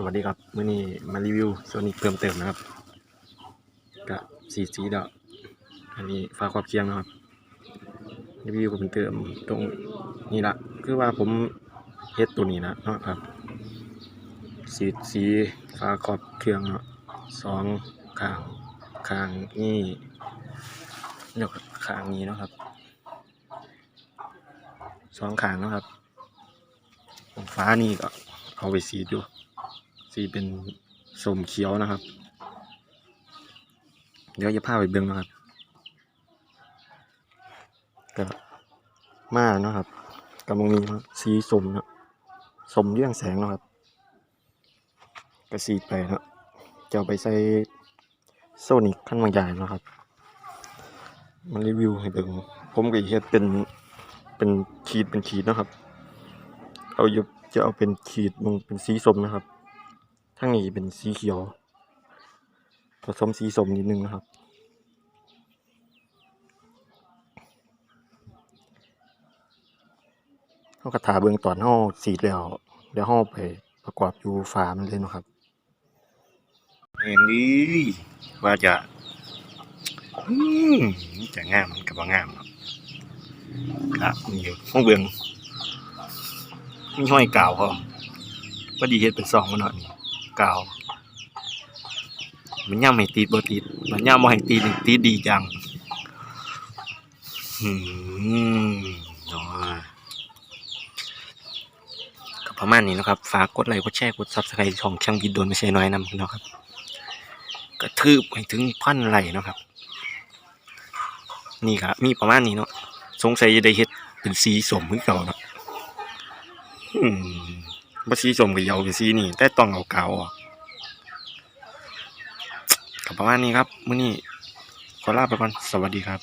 สวัสดีครับเมื่อนี้มารีวิวโซนิกเพิ่มเติมนะครับกับสีสีดอกอันนี้ฟ้าขอบเคียงนะครับรีวิวเพิ่มเติมตรงนี้ละคือว่าผมเฮ็ดตัวนี้นะเนาะครับ สีสีฟ้าขอบเคียงเนาะสองข้างข้างนี่เดี๋ยวข้างนี้นะครับสองข้างนะครับฟ้านี่ก็เอาไปสีดู สีเป็นสมเขียวนะครับ เดี๋ยวจะพาไปเบิ้งนะครับก็มานะครับกำลังนี้ครับสีสมนะสมเรื่องแสงนะครับก็สีไปเนะจะไปใส่โซนิกขั้นบางใหญ่นะครับมารีวิวให้เบิ่งผมก็เฮ็ดเป็นเป็นขีดเป็นขีดนะครับ เอาจะเอาเป็นขีดมึงเป็นสีส้มนะครับ ทั้งนี้เป็นสีเขียว ผสมสีสมนิดนึงนะครับ เขากระถาเบื้องตอนเขาสีแล้วเดี๋ยวเขาไปประกอบอยู่ฝามันเลยนะครับเห็นดีว่าจะจะงามมันกับว่างามนะครับนี่อยู่ห้องเบืองมีห้อยกาวพร้อพอดีเฮ็ดเป็นซองมันหน่อย กาว มันย่ำให้ติดบ่ติด มันย่ำบ่ให้ติดติดดีจังอืมนาะก็ประมาณนี้นะครับ ฝากกดไลค์กดแชร์กด Subscribe ช่องช่างบิดโดนไม่ใช่น้อยนำนะครับกระทืบให้ถึงพันไลค์นะครับ นี่ครับมีประมาณนี้เนาะสงสัยจะได้เฮ็ดเป็นสีสมคือเก่าเนาะอืม บ่สีสมกับเยาเป็นสีนี่ แต่ต้องเอากาวออกก็ประมาณนี้ครับมื้อนี้ขอลาไปก่อน สวัสดีครับ